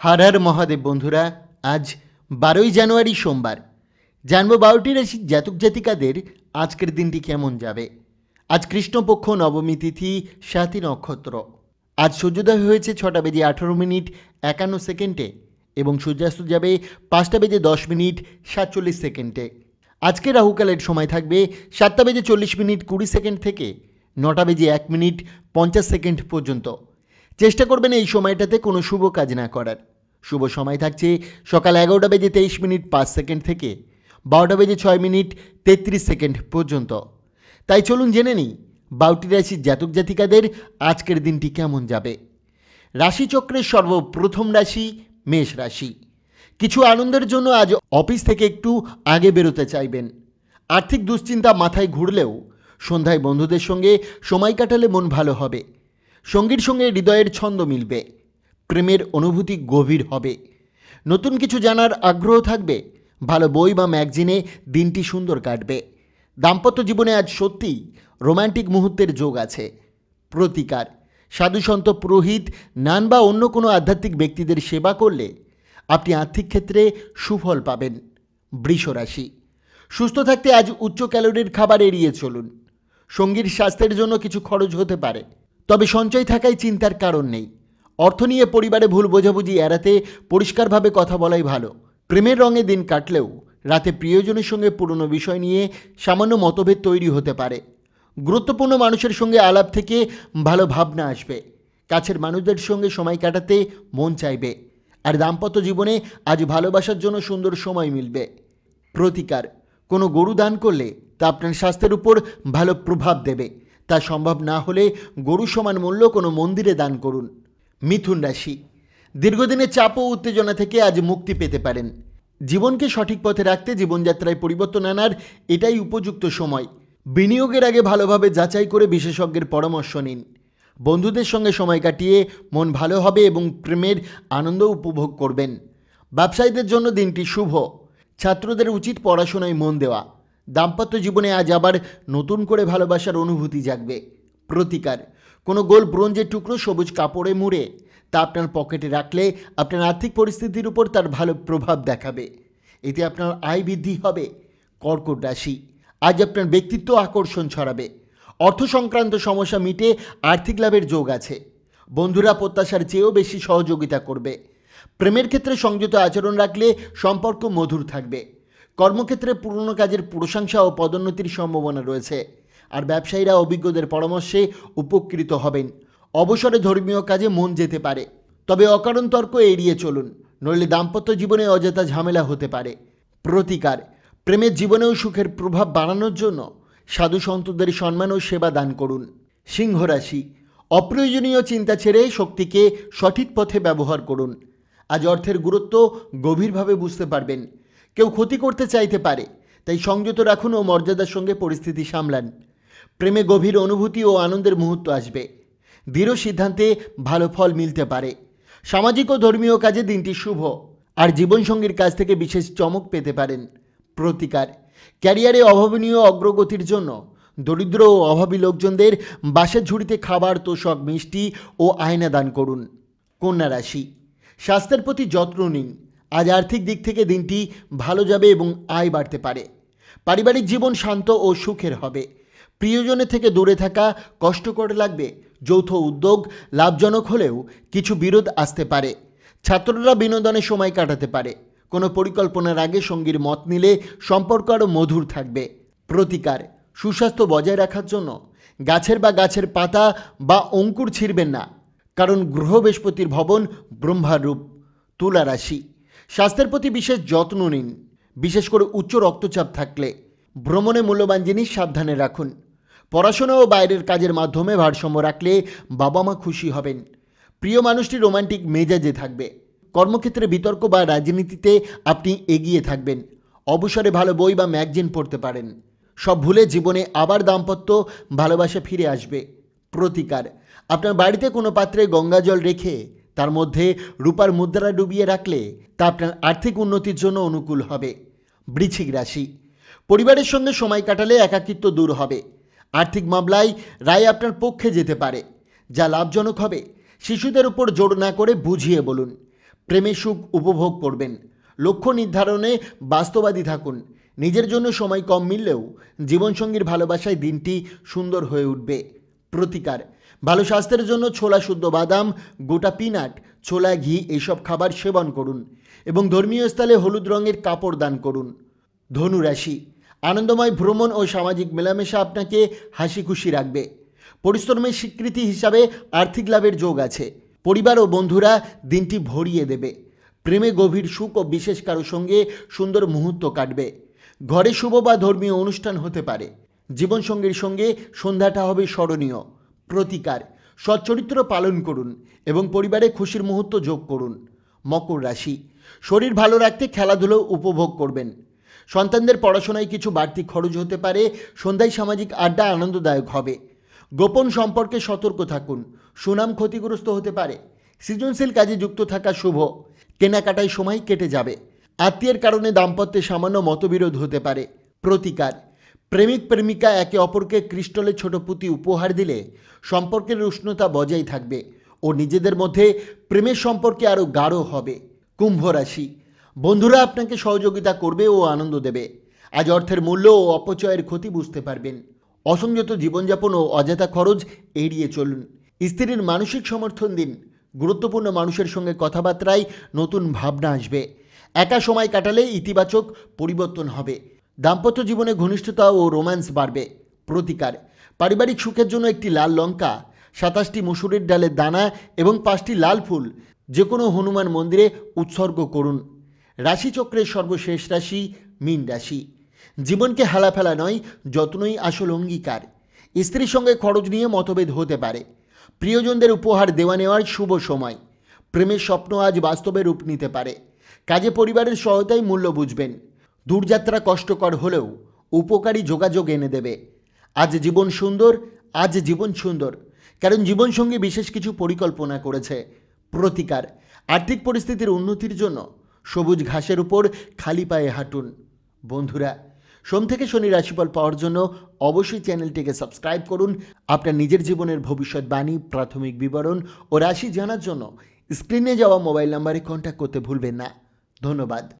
হার হার মহাদেব বন্ধুরা, আজ বারোই জানুয়ারি সোমবার। জানব বারোটি রাশির জাতক জাতিকাদের আজকের দিনটি কেমন যাবে। আজ কৃষ্ণপক্ষ নবমী তিথি সাতী নক্ষত্র। আজ সূর্যোদয় হয়েছে ছটা বেজে আঠারো মিনিট একান্ন সেকেন্ডে এবং সূর্যাস্ত যাবে পাঁচটা বেজে দশ মিনিট সাতচল্লিশ সেকেন্ডে। আজকে রাহুকালের সময় থাকবে সাতটা বেজে চল্লিশ মিনিট কুড়ি সেকেন্ড থেকে, নটা বেজে এক মিনিট পঞ্চাশ সেকেন্ড পর্যন্ত। চেষ্টা করবেন এই সময়টাতে কোনো শুভ কাজ না করার। শুভ সময় থাকছে সকাল এগারোটা বেজে তেইশ মিনিট পাঁচ সেকেন্ড থেকে, বারোটা বেজে ছয় মিনিট তেত্রিশ সেকেন্ড পর্যন্ত। তাই চলুন জেনে নিই বাউটি রাশির জাতক জাতিকাদের আজকের দিনটি কেমন যাবে? রাশিচক্রের সর্বপ্রথম রাশি মেষ রাশি। কিছু আনন্দের জন্য আজ অফিস থেকে একটু আগে বেরোতে চাইবেন। আর্থিক দুশ্চিন্তা মাথায় ঘুরলেও সন্ধ্যায় বন্ধুদের সঙ্গে সময় কাটালে মন ভালো হবে। সঙ্গীর সঙ্গে হৃদয়ের ছন্দ মিলবে, প্রেমের অনুভূতি গভীর হবে। নতুন কিছু জানার আগ্রহ থাকবে, ভালো বই বা ম্যাগজিনে দিনটি সুন্দর কাটবে। দাম্পত্য জীবনে আজ সত্যিই রোমান্টিক মুহূর্তের যোগ আছে। প্রতিকার, সাধুসন্ত, পুরোহিত, নান বা অন্য কোনো আধ্যাত্মিক ব্যক্তিদের সেবা করলে আপনি আর্থিক ক্ষেত্রে সুফল পাবেন। বৃষরাশি সুস্থ থাকতে আজ উচ্চ ক্যালোরির খাবার এড়িয়ে চলুন। সঙ্গীর স্বাস্থ্যের জন্য কিছু খরচ হতে পারে। তবে সঞ্চয় থাকায় চিন্তার কারণ নেই। অর্থ নিয়ে পরিবারে ভুল বোঝাবুঝি এড়াতে পরিষ্কারভাবে কথা বলাই ভালো। প্রেমের রঙে দিন কাটলেও রাতে প্রিয়জনের সঙ্গে পুরনো বিষয় নিয়ে সামান্য মতভেদ তৈরি হতে পারে। গুরুত্বপূর্ণ মানুষের সঙ্গে আলাপ থেকে ভালো ভাবনা আসবে। কাছের মানুষদের সঙ্গে সময় কাটাতে মন চাইবে। আর দাম্পত্য জীবনে আজ ভালোবাসার জন্য সুন্দর সময় মিলবে। প্রতিকার, কোনো গরু দান করলে তা আপনার স্বাস্থ্যের উপর ভালো প্রভাব দেবে। তা সম্ভব না হলে গরু সমান মূল্য কোনো মন্দিরে দান করুন। মিথুন রাশি, দীর্ঘদিনের চাপ ও উত্তেজনা থেকে আজ মুক্তি পেতে পারেন। জীবনকে সঠিক পথে রাখতে জীবনযাত্রায় পরিবর্তন আনার এটাই উপযুক্ত সময়। বিনিয়োগের আগে ভালোভাবে যাচাই করে বিশেষজ্ঞের পরামর্শ নিন। বন্ধুদের সঙ্গে সময় কাটিয়ে মন ভালো হবে এবং প্রেমের আনন্দ উপভোগ করবেন। ব্যবসায়ীদের জন্য দিনটি শুভ। ছাত্রদের উচিত পড়াশোনায় মন দেওয়া। দাম্পত্য জীবনে আজ আবার নতুন করে ভালোবাসার অনুভূতি জাগবে। প্রতিকার। কোনো গোল ব্রোঞ্জের টুকরো সবুজ কাপড়ে মুড়ে, তা আপনার পকেটে রাখলে আপনার আর্থিক পরিস্থিতির উপর তার ভালো প্রভাব দেখাবে। এতে আপনার আয় বৃদ্ধি হবে। কর্কট রাশি। আজ আপনার ব্যক্তিত্ব আকর্ষণ ছড়াবে। অর্থ সংক্রান্ত সমস্যা মিটে আর্থিক লাভের যোগ আছে। বন্ধুরা প্রত্যাশার চেয়েও বেশি সহযোগিতা করবে। প্রেমের ক্ষেত্রে সংযত আচরণ রাখলে সম্পর্ক মধুর থাকবে। কর্মক্ষেত্রে পুরনো কাজের প্রশংসা ও পদোন্নতির সম্ভাবনা রয়েছে, আর ব্যবসায়ীরা অভিজ্ঞদের পরামর্শে উপকৃত হবেন। অবসরে ধর্মীয় কাজে মন যেতে পারে, তবে অকারণ তর্ক এড়িয়ে চলুন, নইলে দাম্পত্য জীবনে অযথা ঝামেলা হতে পারে। প্রতিকার, প্রেমের জীবনেও সুখের প্রভাব বাড়ানোর জন্য সাধু সন্তদের সম্মান ও সেবা দান করুন। সিংহ রাশি অপ্রয়োজনীয় চিন্তা ছেড়ে শক্তিকে সঠিক পথে ব্যবহার করুন। আজ অর্থের গুরুত্ব গভীরভাবে বুঝতে পারবেন। কেউ ক্ষতি করতে চাইতে পারে, তাই সংযত রাখুন ও মর্যাদার সঙ্গে পরিস্থিতি সামলান। প্রেমে গভীর অনুভূতি ও আনন্দের মুহূর্ত আসবে। দৃঢ় সিদ্ধান্তে ভালো ফল মিলতে পারে। সামাজিক ও ধর্মীয় কাজে দিনটি শুভ। আর জীবনসঙ্গীর কাছ থেকে বিশেষ চমক পেতে পারেন। প্রতিকার। ক্যারিয়ারে অভাবনীয় অগ্রগতির জন্য দরিদ্র ও অভাবী লোকজনদের বাসের ঝুড়িতে খাবার, তোষক, মিষ্টি ও আয়না দান করুন। কন্যা রাশি। স্বাস্থ্যের প্রতি যত্ন নিন। আজ আর্থিক দিক থেকে দিনটি ভালো যাবে এবং আয় বাড়তে পারে। পারিবারিক জীবন শান্ত ও সুখের হবে। প্রিয়জনের থেকে দূরে থাকা কষ্টকর লাগবে। যৌথ উদ্যোগ লাভজনক হলেও কিছু বিরোধ আসতে পারে। ছাত্ররা বিনোদনে সময় কাটাতে পারে। কোনো পরিকল্পনার আগে সঙ্গীর মত নিলে সম্পর্ক আরও মধুর থাকবে। প্রতিকার, সুস্বাস্থ্য বজায় রাখার জন্য গাছের বা গাছের পাতা বা অঙ্কুর ছিঁড়বেন না। কারণ গ্রহ বৃহস্পতির ভবন ব্রহ্মারূপ তুলা রাশি। স্বাস্থ্যের প্রতি বিশেষ যত্ন নিন। বিশেষ করে উচ্চ রক্তচাপ থাকলে ভ্রমণে মূল্যবান জিনিস সাবধানে রাখুন। পড়াশোনা ও বাইরের কাজের মাধ্যমে ভারসাম্য রাখলে বাবা মা খুশি হবেন। প্রিয় মানুষটি রোমান্টিক মেজাজে থাকবে। কর্মক্ষেত্রে বিতর্ক বা রাজনীতিতে আপনি এগিয়ে থাকবেন। অবসরে ভালো বই বা ম্যাগজিন পড়তে পারেন। সব ভুলে জীবনে আবার দাম্পত্য ভালোবাসা ফিরে আসবে। প্রতিকার। আপনার বাড়িতে কোনো পাত্রে গঙ্গা জল রেখে তার মধ্যে রূপার মুদ্রা ডুবিয়ে রাখলে তা আপনার আর্থিক উন্নতির জন্য অনুকূল হবে। বৃশ্চিক রাশি। পরিবারের সঙ্গে সময় কাটালে একাকিত্ব দূর হবে। আর্থিক মামলায় রায় আপনার পক্ষে যেতে পারে, যা লাভজনক হবে। শিশুদের উপর জোর না করে বুঝিয়ে বলুন। প্রেমের সুখ উপভোগ করবেন। লক্ষ্য নির্ধারণে বাস্তবাদী থাকুন। নিজের জন্য সময় কম মিললেও জীবনসঙ্গীর ভালোবাসায় দিনটি সুন্দর হয়ে উঠবে। প্রতিকার। ভালো স্বাস্থ্যের জন্য ছোলা, শুদ্ধ বাদাম, গোটা পিনাট, ছোলা, ঘি এইসব খাবার সেবন করুন এবং ধর্মীয় স্থলে হলুদ রঙের কাপড় দান করুন। ধনু রাশি, আনন্দময় ভ্রমণ ও সামাজিক মেলামেশা আপনাকে হাসি খুশি রাখবে। পরিশ্রমের স্বীকৃতি হিসাবে আর্থিক লাভের যোগ আছে। পরিবার ও বন্ধুরা দিনটি ভরিয়ে দেবে। প্রেমে গভীর সুখ ও বিশেষ কারও সঙ্গে সুন্দর মুহূর্ত কাটবে। ঘরে শুভ বা ধর্মীয় অনুষ্ঠান হতে পারে। জীবনসঙ্গীর সঙ্গে সন্ধ্যাটা হবে স্মরণীয়। প্রতিকার। সচ্চরিত্র পালন করুন এবং পরিবারে খুশির মুহূর্ত যোগ করুন। মকর রাশি। শরীর ভালো রাখতে খেলাধুলো উপভোগ করবেন। সন্তানদের পড়াশোনায় কিছু বাড়তি খরচ হতে পারে। সন্ধ্যায় সামাজিক আড্ডা আনন্দদায়ক হবে। গোপন সম্পর্কে সতর্ক থাকুন। সুনাম ক্ষতিগ্রস্ত হতে পারে। সৃজনশীল কাজে যুক্ত থাকা শুভ। কেনাকাটায় সময় কেটে যাবে। আত্মীয়ের কারণে দাম্পত্যে সামান্য মতবিরোধ হতে পারে। প্রতিকার। প্রেমিক প্রেমিকা একে অপরকে ক্রিস্টলের ছোট পুঁতি উপহার দিলে সম্পর্কের উষ্ণতা বজায় থাকবে ও নিজেদের মধ্যে প্রেমের সম্পর্কে আরও গাঢ় হবে। কুম্ভ রাশি। বন্ধুরা আপনাকে সহযোগিতা করবে ও আনন্দ দেবে। আজ অর্থের মূল্য ও অপচয়ের ক্ষতি বুঝতে পারবেন। অসংযত জীবনযাপন ও অযথা খরচ এড়িয়ে চলুন। স্ত্রীর মানসিক সমর্থন দিন। গুরুত্বপূর্ণ মানুষের সঙ্গে কথাবার্তায় নতুন ভাবনা আসবে। একা সময় কাটালে ইতিবাচক পরিবর্তন হবে। দাম্পত্য জীবনে ঘনিষ্ঠতা ও রোম্যান্স বাড়বে। প্রতিকার। পারিবারিক সুখের জন্য একটি লাল লঙ্কা, সাতাশটি মুসুরির ডালের দানা এবং পাঁচটি লাল ফুল যে কোনো হনুমান মন্দিরে উৎসর্গ করুন। রাশিচক্রের সর্বশেষ রাশি মীন রাশি। জীবনকে হেলাফেলা নয়, যত্নই আসল অঙ্গীকার। স্ত্রীর সঙ্গে খরচ নিয়ে মতভেদ হতে পারে। প্রিয়জনদের উপহার দেওয়া নেওয়ার শুভ সময়। প্রেমের স্বপ্ন আজ বাস্তবে রূপ নিতে পারে। কাজে পরিবারের সহায়তায় মূল্য বুঝবেন। দূরযাত্রা কষ্টকর হলেও উপকারী যোগাযোগ এনে দেবে। আজ জীবন সুন্দর, আজ জীবন সুন্দর। কারণ জীবনসঙ্গী বিশেষ কিছু পরিকল্পনা করেছে। প্রতিকার, আর্থিক পরিস্থিতির উন্নতির জন্য সবুজ ঘাসের উপর খালি পায়ে হাঁটুন। বন্ধুরা, সোম থেকে শনি রাশিফল পাওয়ার জন্য অবশ্যই চ্যানেলটিকে সাবস্ক্রাইব করুন। আপনার নিজের জীবনের ভবিষ্যৎবাণী প্রাথমিক বিবরণ ও রাশি জানার জন্য স্ক্রিনে যাওয়া মোবাইল নাম্বারে কন্ট্যাক্ট করতে ভুলবেন না। ধন্যবাদ।